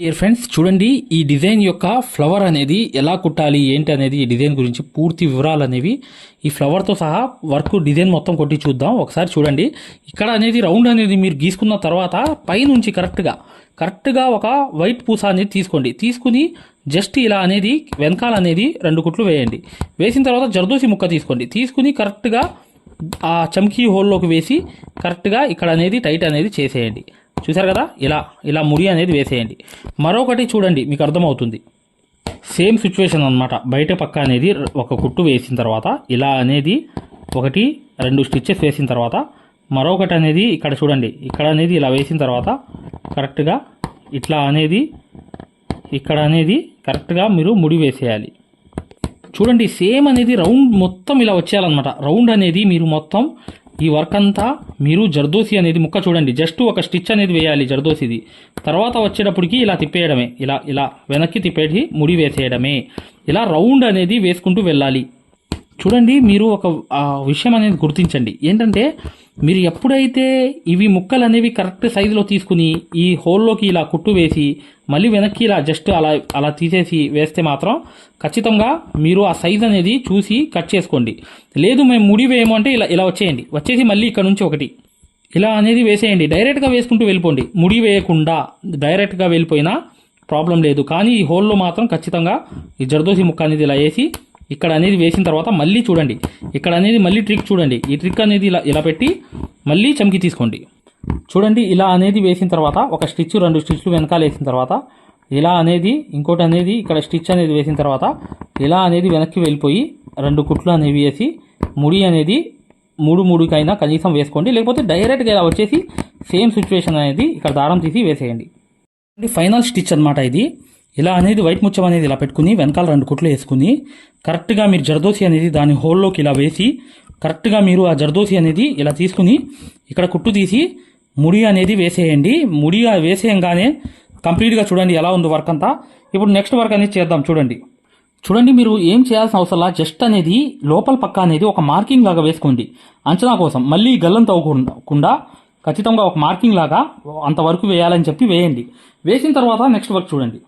Dear friends చూడండి ఈ design యొక్క ఫ్లవర్ అనేది ఎలా కుట్టాలి ఏంటి అనేది ఈ డిజైన్ గురించి పూర్తి వివరాలు అనేవి ఈ ఫ్లవర్తో సహా వర్క్ డిజైన్ మొత్తం కొట్టి చూద్దాం. ఒకసారి చూడండి ఇక్కడ అనేది రౌండ్ అనేది మీరు గీసుకున్న తర్వాత పైనుంచి కరెక్ట్గా కరెక్ట్గా ఒక వైట్ పూస అనేది తీసుకోండి. తీసుకుని జస్ట్ ఇలా అనేది వెనకాల అనేది రెండు కుట్లు వేయండి. వేసిన తర్వాత జర్దోసి ముక్క తీసుకోండి. తీసుకుని కరెక్ట్గా ఆ చమ్కీ హోల్లోకి వేసి కరెక్ట్గా ఇక్కడ అనేది టైట్ అనేది చేసేయండి. చూసారు కదా? ఇలా ఇలా ముడి అనేది వేసేయండి. మరొకటి చూడండి మీకు అర్థమవుతుంది. సేమ్ సిచ్యువేషన్ అనమాట బయట పక్క అనేది ఒక కుట్టు వేసిన తర్వాత ఇలా అనేది ఒకటి రెండు స్టిచ్చెస్ వేసిన తర్వాత మరొకటి అనేది ఇక్కడ చూడండి ఇక్కడ అనేది ఇలా వేసిన తర్వాత కరెక్ట్గా ఇట్లా అనేది ఇక్కడ అనేది కరెక్ట్గా మీరు ముడి వేసేయాలి. చూడండి సేమ్ అనేది రౌండ్ మొత్తం ఇలా వచ్చేయాలన్నమాట. రౌండ్ అనేది మీరు మొత్తం ఈ వర్క్ అంతా మీరు జర్దోసి అనేది ముక్క చూడండి. జస్ట్ ఒక స్టిచ్ అనేది వేయాలి జర్దోసిది. తర్వాత వచ్చేటప్పటికి ఇలా తిప్పేయడమే. ఇలా ఇలా వెనక్కి తిప్పేసి ముడి వేసేయడమే. ఇలా రౌండ్ అనేది వేసుకుంటూ వెళ్ళాలి. చూడండి మీరు ఒక విషయం అనేది గుర్తించండి. ఏంటంటే మీరు ఎప్పుడైతే ఇవి ముక్కలు అనేవి కరెక్ట్ సైజులో తీసుకుని ఈ హోల్లోకి ఇలా కుట్టు వేసి మళ్ళీ వెనక్కి ఇలా జస్ట్ అలా అలా తీసేసి వేస్తే మాత్రం ఖచ్చితంగా మీరు ఆ సైజ్ అనేది చూసి కట్ చేసుకోండి. లేదు మేము ముడి వేయము అంటే ఇలా ఇలా వచ్చేయండి. వచ్చేసి మళ్ళీ ఇక్కడ నుంచి ఒకటి. ఇలా అనేది వేసేయండి. డైరెక్ట్గా వేసుకుంటూ వెళ్ళిపోండి. ముడి వేయకుండా డైరెక్ట్గా వెళ్ళిపోయినా ప్రాబ్లం లేదు. కానీ ఈ హోల్లో మాత్రం ఖచ్చితంగా ఈ జర్దోసి ముక్క అనేది ఇలా వేసి ఇక్కడ అనేది వేసిన తర్వాత మళ్ళీ చూడండి. ఇక్కడ అనేది మళ్ళీ ట్రిక్ చూడండి. ఈ ట్రిక్ అనేది ఇలా ఇలా పెట్టి మళ్ళీ చమ్కి తీసుకోండి. చూడండి ఇలా అనేది వేసిన తర్వాత ఒక స్టిచ్ రెండు స్టిచ్లు వెనకాల వేసిన తర్వాత ఇలా అనేది ఇంకోటి అనేది ఇక్కడ స్టిచ్ అనేది వేసిన తర్వాత ఇలా అనేది వెనక్కి వెళ్ళిపోయి రెండు కుట్లు అనేవి వేసి ముడి అనేది మూడు మూడుకైనా కనీసం వేసుకోండి. లేకపోతే డైరెక్ట్గా ఇలా వచ్చేసి సేమ్ సిచ్యువేషన్ అనేది ఇక్కడ దారం తీసి వేసేయండి. ఫైనల్ స్టిచ్ అనమాట ఇది. ఇలా అనేది వైట్ ముచ్చం అనేది ఇలా పెట్టుకుని వెనకాల రెండు కుట్లు వేసుకుని కరెక్ట్గా మీరు జర్దోసి అనేది దాని హోల్లోకి ఇలా వేసి కరెక్ట్గా మీరు ఆ జర్దోసి అనేది ఇలా తీసుకుని ఇక్కడ కుట్టు తీసి ముడి అనేది వేసేయండి. ముడి వేసేయంగానే కంప్లీట్గా చూడండి ఎలా ఉంది వర్క్ అంతా. ఇప్పుడు నెక్స్ట్ వర్క్ అనేది చేద్దాం చూడండి. చూడండి మీరు ఏం చేయాల్సిన అవసరంలా జస్ట్ అనేది లోపల పక్క అనేది ఒక మార్కింగ్ లాగా వేసుకోండి. అంచనా కోసం మళ్ళీ గల్లం తవ్వకుండా ఖచ్చితంగా ఒక మార్కింగ్ లాగా అంతవరకు వేయాలని చెప్పి వేయండి. వేసిన తర్వాత నెక్స్ట్ వర్క్ చూడండి.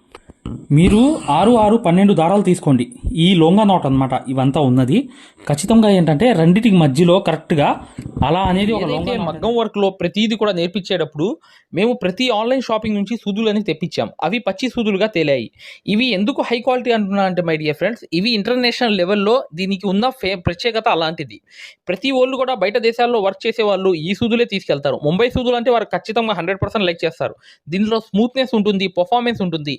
మీరు ఆరు ఆరు పన్నెండు దారాలు తీసుకోండి. ఈ లొంగ నాట్ అన్నమాట. ఇవంతా ఉన్నది. ఖచ్చితంగా ఏంటంటే రెండిటికి మధ్యలో కరెక్ట్గా అలా అనేది ఒక లొంగ మగ్గం వర్క్లో ప్రతిదీ కూడా నేర్పించేటప్పుడు మేము ప్రతి ఆన్లైన్ షాపింగ్ నుంచి సూదులు అని తెప్పించాం. అవి పచ్చి సూదులుగా తేలాయి. ఇవి ఎందుకు హై క్వాలిటీ అంటున్నా అంటే మై డియర్ ఫ్రెండ్స్ ఇవి ఇంటర్నేషనల్ లెవెల్లో దీనికి ఉన్న ఫే ప్రత్యేకత అలాంటిది. ప్రతి వాళ్ళు కూడా బయట దేశాల్లో వర్క్ చేసే వాళ్ళు ఈ సూదులే తీసుకెళ్తారు. ముంబై సూదులు అంటే వారు ఖచ్చితంగా హండ్రెడ్ పర్సెంట్ లైక్ చేస్తారు. దీనిలో స్మూత్నెస్ ఉంటుంది పర్ఫార్మెన్స్ ఉంటుంది.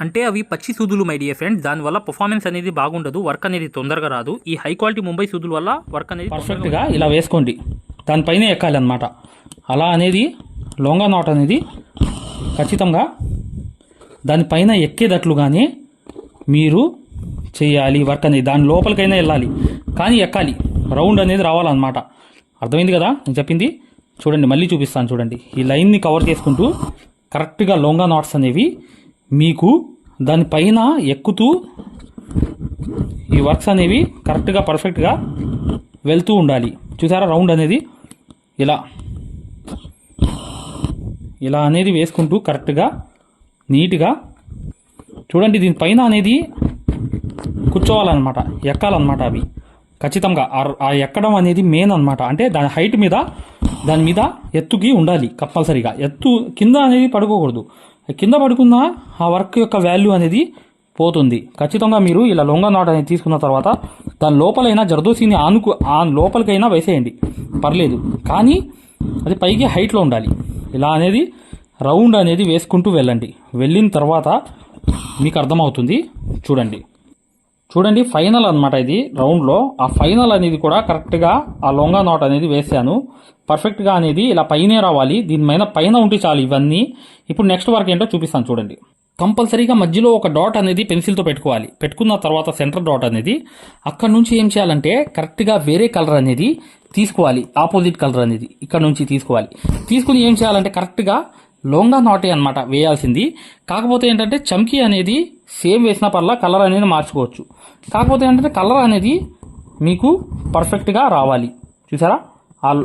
అంటే అవి పచ్చి సూదులు మై డియర్ ఫ్రెండ్స్ దానివల్ల పర్ఫార్మెన్స్ అనేది బాగుండదు వర్క్ అనేది తొందరగా రాదు. ఈ హై క్వాలిటీ ముంబై సూదుల వల్ల వర్క్ అనేది పర్ఫెక్ట్గా ఇలా వేసుకోండి. దానిపైనే ఎక్కాలి అనమాట అలా అనేది లొంగ నాట్ అనేది ఖచ్చితంగా దానిపైన ఎక్కేటట్లుగానే మీరు చేయాలి వర్క్ అనేది. దాని లోపలికైనా వెళ్ళాలి కానీ ఎక్కాలి. రౌండ్ అనేది రావాలన్నమాట. అర్థమైంది కదా? నేను చెప్పింది? చూడండి మళ్ళీ చూపిస్తాను చూడండి. ఈ లైన్ని కవర్ చేసుకుంటూ కరెక్ట్గా లొంగా నాట్స్ అనేవి మీకు దానిపైన ఎక్కుతూ ఈ వర్క్స్ అనేవి కరెక్ట్గా పర్ఫెక్ట్గా వెళ్తూ ఉండాలి. చూసారా రౌండ్ అనేది? ఇలా. ఇలా అనేది వేసుకుంటూ కరెక్ట్గా నీట్గా చూడండి దీనిపైన అనేది కూర్చోవాలన్నమాట ఎక్కాలన్నమాట అవి. ఖచ్చితంగా ఆ- ఎక్కడం అనేది మెయిన్ అన్నమాట. అంటే దాని హైట్ మీద దాని మీద ఎత్తుకి ఉండాలి కంపల్సరీగా. ఎత్తు కింద అనేది పడుకోకూడదు. కింద పడుకున్న ఆ వర్క్ యొక్క వాల్యూ అనేది పోతుంది. ఖచ్చితంగా మీరు ఇలా లొంగ నాట్ అనేది తీసుకున్న తర్వాత దాని లోపలైనా జర్దోసీని ఆనుకు ఆ లోపలికైనా వేసేయండి. పర్లేదు. కానీ అది పైకి హైట్లో ఉండాలి. ఇలా అనేది రౌండ్ అనేది వేసుకుంటూ వెళ్ళండి. వెళ్ళిన తర్వాత మీకు అర్థమవుతుంది. చూడండి. చూడండి ఫైనల్ అన్నమాట ఇది రౌండ్లో. ఆ ఫైనల్ అనేది కూడా కరెక్ట్గా ఆ లొంగా నాట్ అనేది వేసాను. పర్ఫెక్ట్గా అనేది ఇలా పైనే రావాలి. దీనిపైన పైన ఉంటే చాలు ఇవన్నీ. ఇప్పుడు నెక్స్ట్ వర్క్ ఏంటో చూపిస్తాను చూడండి. కంపల్సరీగా మధ్యలో ఒక డాట్ అనేది పెన్సిల్తో పెట్టుకోవాలి. పెట్టుకున్న తర్వాత సెంటర్ డాట్ అనేది. అక్కడ నుంచి ఏం చేయాలంటే కరెక్ట్గా వేరే కలర్ అనేది తీసుకోవాలి. ఆపోజిట్ కలర్ అనేది ఇక్కడ నుంచి తీసుకోవాలి. తీసుకుని ఏం చేయాలంటే కరెక్ట్గా లొంగా నాటే అనమాట వేయాల్సింది. కాకపోతే ఏంటంటే చమ్కీ అనేది సేమ్ వేసిన పర్లా కలర్ అనేది మార్చుకోవచ్చు. కాకపోతే ఏంటంటే కలర్ అనేది మీకు పర్ఫెక్ట్గా రావాలి. చూసారా?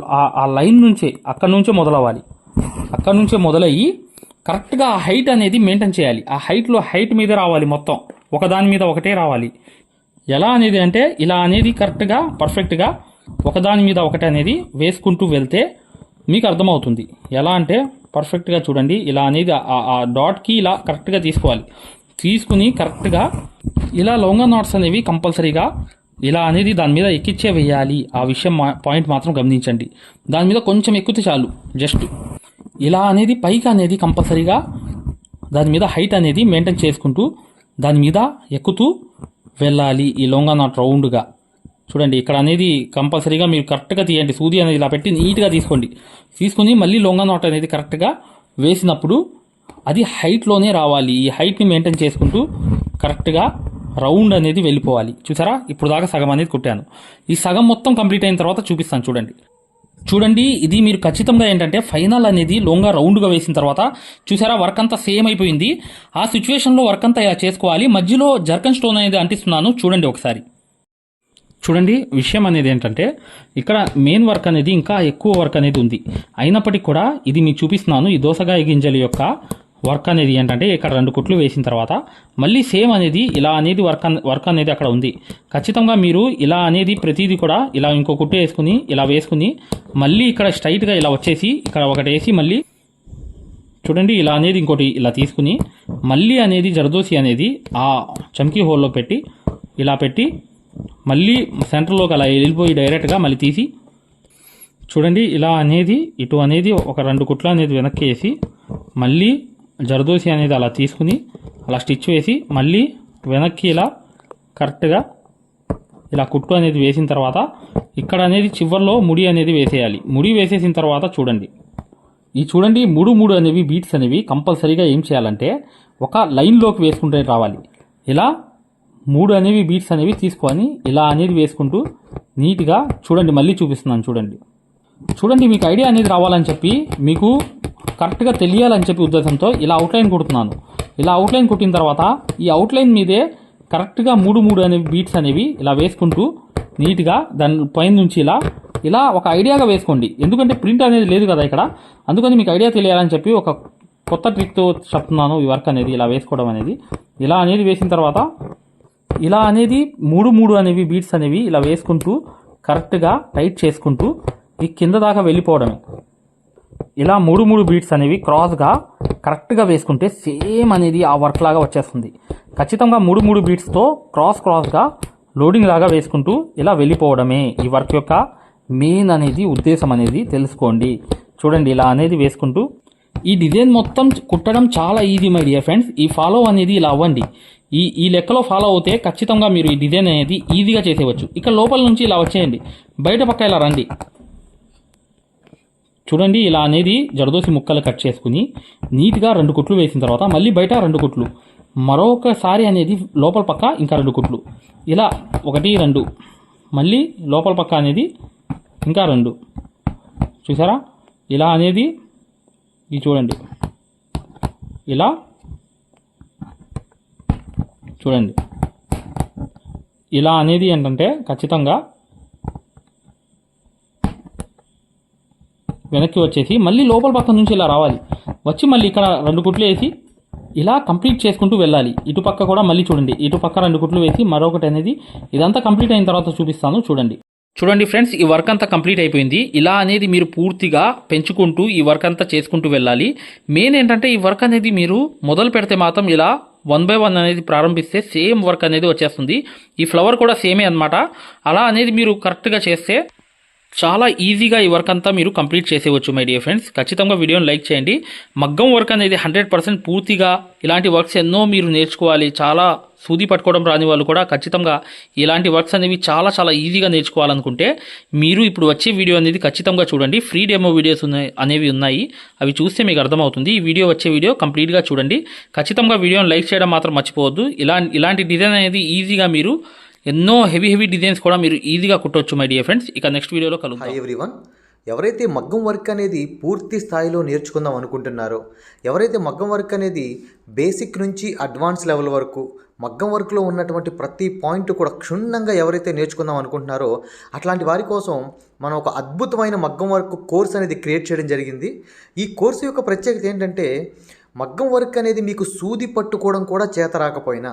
ఆ- ఆ- లైన్ నుంచే అక్కడ నుంచే మొదలవ్వాలి. అక్కడ నుంచే మొదలయ్యి కరెక్ట్గా ఆ హైట్ అనేది మెయింటైన్ చేయాలి. ఆ హైట్లో హైట్ మీద రావాలి మొత్తం. ఒకదాని మీద ఒకటే రావాలి. ఎలా అనేది అంటే ఇలా అనేది కరెక్ట్గా పర్ఫెక్ట్గా ఒకదాని మీద ఒకటి అనేది వేసుకుంటూ వెళ్తే మీకు అర్థమవుతుంది. ఎలా అంటే పర్ఫెక్ట్గా చూడండి. ఇలా అనేది ఆ- ఆ డాట్కి ఇలా కరెక్ట్గా తీసుకోవాలి. తీసుకుని కరెక్ట్గా ఇలా లొంగ నాట్స్ అనేవి కంపల్సరీగా ఇలా అనేది దాని మీద ఎక్కిచ్చే వేయాలి. ఆ విషయం మా- పాయింట్ మాత్రం గమనించండి. దాని మీద కొంచెం ఎక్కితే చాలు. జస్ట్ ఇలా అనేది పైకి అనేది కంపల్సరీగా దాని మీద హైట్ అనేది మెయింటైన్ చేసుకుంటూ దాని మీద ఎక్కుతూ వెళ్ళాలి ఈ లొంగా నాట్ రౌండ్గా. చూడండి ఇక్కడ అనేది కంపల్సరీగా మీరు కరెక్ట్గా తీయండి. సూది అనేది ఇలా పెట్టి నీట్గా తీసుకోండి. తీసుకుని మళ్ళీ లొంగా నాట్ అనేది కరెక్ట్గా వేసినప్పుడు అది హైట్లోనే రావాలి. ఈ హైట్ని మెయింటైన్ చేసుకుంటూ కరెక్ట్గా రౌండ్ అనేది వెళ్ళిపోవాలి. చూసారా? ఇప్పుడు దాకా సగం అనేది కుట్టాను. ఈ సగం మొత్తం కంప్లీట్ అయిన తర్వాత చూపిస్తాను చూడండి. చూడండి ఇది మీరు ఖచ్చితంగా ఏంటంటే ఫైనల్ అనేది లోంగా రౌండ్గా వేసిన తర్వాత చూసారా? వర్క్ అంతా సేమ్ అయిపోయింది. ఆ సిచ్యువేషన్లో వర్క్ అంతా ఇలా చేసుకోవాలి. మధ్యలో జర్కన్ స్టోన్ అనేది అంటిస్తున్నాను. చూడండి ఒకసారి. చూడండి విషయం అనేది ఏంటంటే ఇక్కడ మెయిన్ వర్క్ అనేది ఇంకా ఎక్కువ వర్క్ అనేది ఉంది. అయినప్పటికీ కూడా ఇది మీకు చూపిస్తున్నాను. ఈ దోసకాయ గింజల యొక్క వర్క్ అనేది ఏంటంటే ఇక్కడ రెండు కుట్లు వేసిన తర్వాత మళ్ళీ సేమ్ అనేది ఇలా అనేది వర్క్ అన్- వర్క్ అనేది అక్కడ ఉంది. ఖచ్చితంగా మీరు ఇలా అనేది ప్రతిదీ కూడా ఇలా ఇంకో కుట్టు వేసుకుని ఇలా వేసుకుని మళ్ళీ ఇక్కడ స్ట్రైట్గా ఇలా వచ్చేసి ఇక్కడ ఒకటి వేసి మళ్ళీ చూడండి ఇలా అనేది ఇంకోటి ఇలా తీసుకుని మళ్ళీ అనేది జరదోసి అనేది ఆ చమ్కీ హోల్లో పెట్టి ఇలా పెట్టి మళ్ళీ సెంటర్లోకి అలా వెళ్ళిపోయి డైరెక్ట్గా మళ్ళీ తీసి చూడండి ఇలా అనేది ఇటు అనేది ఒక రెండు కుట్లు అనేది వెనక్కి వేసి మళ్ళీ జరదోసి అనేది అలా తీసుకుని అలా స్టిచ్ వేసి మళ్ళీ వెనక్కి ఇలా కరెక్ట్గా ఇలా కుట్టు అనేది వేసిన తర్వాత ఇక్కడ అనేది చివర్లో ముడి అనేది వేసేయాలి. ముడి వేసేసిన తర్వాత చూడండి. ఈ చూడండి మూడు మూడు అనేవి బీట్స్ అనేవి కంపల్సరీగా ఏం చేయాలంటే ఒక లైన్లోకి వేసుకుంటే రావాలి. ఇలా మూడు అనేవి బీట్స్ అనేవి తీసుకొని ఇలా అనేది వేసుకుంటూ నీట్గా చూడండి మళ్ళీ చూపిస్తున్నాను చూడండి. చూడండి మీకు ఐడియా అనేది రావాలని చెప్పి మీకు కరెక్ట్గా తెలియాలని చెప్పి ఉద్దేశంతో ఇలా అవుట్లైన్ కుడుతున్నాను. ఇలా అవుట్లైన్ కుట్టిన తర్వాత ఈ అవుట్లైన్ మీదే కరెక్ట్గా మూడు మూడు అనేవి బీట్స్ అనేవి ఇలా వేసుకుంటూ నీట్గా దాని పైన నుంచి ఇలా ఇలా ఒక ఐడియాగా వేసుకోండి. ఎందుకంటే ప్రింట్ అనేది లేదు కదా ఇక్కడ. అందుకని మీకు ఐడియా తెలియాలని చెప్పి ఒక కొత్త ట్రిక్తో చెప్తున్నాను ఈ వర్క్ అనేది ఇలా వేసుకోవడం అనేది. ఇలా అనేది వేసిన తర్వాత ఇలా అనేది మూడు మూడు అనేవి బీట్స్ అనేవి ఇలా వేసుకుంటూ కరెక్ట్గా టైట్ చేసుకుంటూ ఈ కింద దాకా వెళ్ళిపోవడమే. ఇలా మూడు మూడు బీట్స్ అనేవి క్రాస్గా కరెక్ట్గా వేసుకుంటే సేమ్ అనేది ఆ వర్క్ లాగా వచ్చేస్తుంది. ఖచ్చితంగా మూడు మూడు బీట్స్తో క్రాస్ క్రాస్గా లోడింగ్ లాగా వేసుకుంటూ ఇలా వెళ్ళిపోవడమే ఈ వర్క్ యొక్క మెయిన్ అనేది ఉద్దేశం అనేది తెలుసుకోండి. చూడండి ఇలా అనేది వేసుకుంటూ. ఈ డిజైన్ మొత్తం కుట్టడం చాలా ఈజీ మై డియర్ ఫ్రెండ్స్ ఈ ఫాలో అనేది ఇలా అవ్వండి. ఈ ఈ లెక్కలో ఫాలో అవుతే ఖచ్చితంగా మీరు ఈ డిజైన్ అనేది ఈజీగా చేసేవచ్చు ఇక్కడ లోపల నుంచి ఇలా వచ్చేయండి. బయట పక్క ఇలా రండి. చూడండి ఇలా అనేది జరదోసి ముక్కలు కట్ చేసుకుని నీట్గా రెండు కుట్లు వేసిన తర్వాత మళ్ళీ బయట రెండు కుట్లు. మరొకసారి అనేది లోపల పక్క ఇంకా రెండు కుట్లు. ఇలా ఒకటి రెండు. మళ్ళీ లోపల పక్క అనేది ఇంకా రెండు. చూసారా? ఇలా అనేది ఇది చూడండి. ఇలా చూడండి. ఇలా అనేది ఏంటంటే ఖచ్చితంగా వెనక్కి వచ్చేసి మళ్ళీ లోపల పక్క నుంచి ఇలా రావాలి. వచ్చి మళ్ళీ ఇక్కడ రెండు కుట్లు వేసి ఇలా కంప్లీట్ చేసుకుంటూ వెళ్ళాలి. ఇటు పక్క కూడా మళ్ళీ చూడండి. ఇటు పక్క రెండు కుట్లు వేసి మరొకటి అనేది ఇదంతా కంప్లీట్ అయిన తర్వాత చూపిస్తాను. చూడండి. చూడండి ఫ్రెండ్స్ ఈ వర్క్ అంతా కంప్లీట్ అయిపోయింది. ఇలా అనేది మీరు పూర్తిగా పెంచుకుంటూ ఈ వర్క్ అంతా చేసుకుంటూ వెళ్ళాలి. మెయిన్ ఏంటంటే ఈ వర్క్ అనేది మీరు మొదలు పెడితే మాత్రం ఇలా వన్ బై వన్ అనేది ప్రారంభిస్తే సేమ్ వర్క్ అనేది వచ్చేస్తుంది. ఈ ఫ్లవర్ కూడా సేమే అన్నమాట. అలా అనేది మీరు కరెక్ట్గా చేస్తే చాలా ఈజీగా ఈ వర్క్ అంతా మీరు కంప్లీట్ చేసేవచ్చు మై డియర్ ఫ్రెండ్స్ ఖచ్చితంగా వీడియోని లైక్ చేయండి. మగ్గం వర్క్ అనేది హండ్రెడ్ పర్సెంట్ పూర్తిగా ఇలాంటి వర్క్స్ ఎన్నో మీరు నేర్చుకోవాలి. చాలా సూది పట్టుకోవడం రాని వాళ్ళు కూడా ఖచ్చితంగా ఇలాంటి వర్క్స్ అనేవి చాలా చాలా ఈజీగా నేర్చుకోవాలనుకుంటే మీరు ఇప్పుడు వచ్చే వీడియో అనేది ఖచ్చితంగా చూడండి. ఫ్రీ డెమో వీడియోస్ ఉన్నాయి అనేవి ఉన్నాయి. అవి చూస్తే మీకు అర్థమవుతుంది. ఈ వీడియో వచ్చే వీడియో కంప్లీట్గా చూడండి. ఖచ్చితంగా వీడియోని లైక్ చేయడం మాత్రం మర్చిపోవద్దు. ఇలా ఇలాంటి డిజైన్ అనేది ఈజీగా మీరు ఎన్నో హెవీ హెవీ డిజైన్స్ కూడా మీరు ఈజీగా కుట్టవచ్చు మై డియర్ ఫ్రెండ్స్ ఇక నెక్స్ట్ వీడియోలో కలుద్దాం. హాయ్ ఎవ్రీవన్ ఎవరైతే మగ్గం వర్క్ అనేది పూర్తి స్థాయిలో నేర్చుకుందాం అనుకుంటున్నారో ఎవరైతే మగ్గం వర్క్ అనేది బేసిక్ నుంచి అడ్వాన్స్ లెవెల్ వరకు మగ్గం వర్క్లో ఉన్నటువంటి ప్రతి పాయింట్ కూడా క్షుణ్ణంగా ఎవరైతే నేర్చుకుందాం అనుకుంటున్నారో అట్లాంటి వారి కోసం మనం ఒక అద్భుతమైన మగ్గం వర్క్ కోర్స్ అనేది క్రియేట్ చేయడం జరిగింది. ఈ కోర్సు యొక్క ప్రత్యేకత ఏంటంటే మగ్గం వర్క్ అనేది మీకు సూది పట్టుకోవడం కూడా చేత రాకపోయినా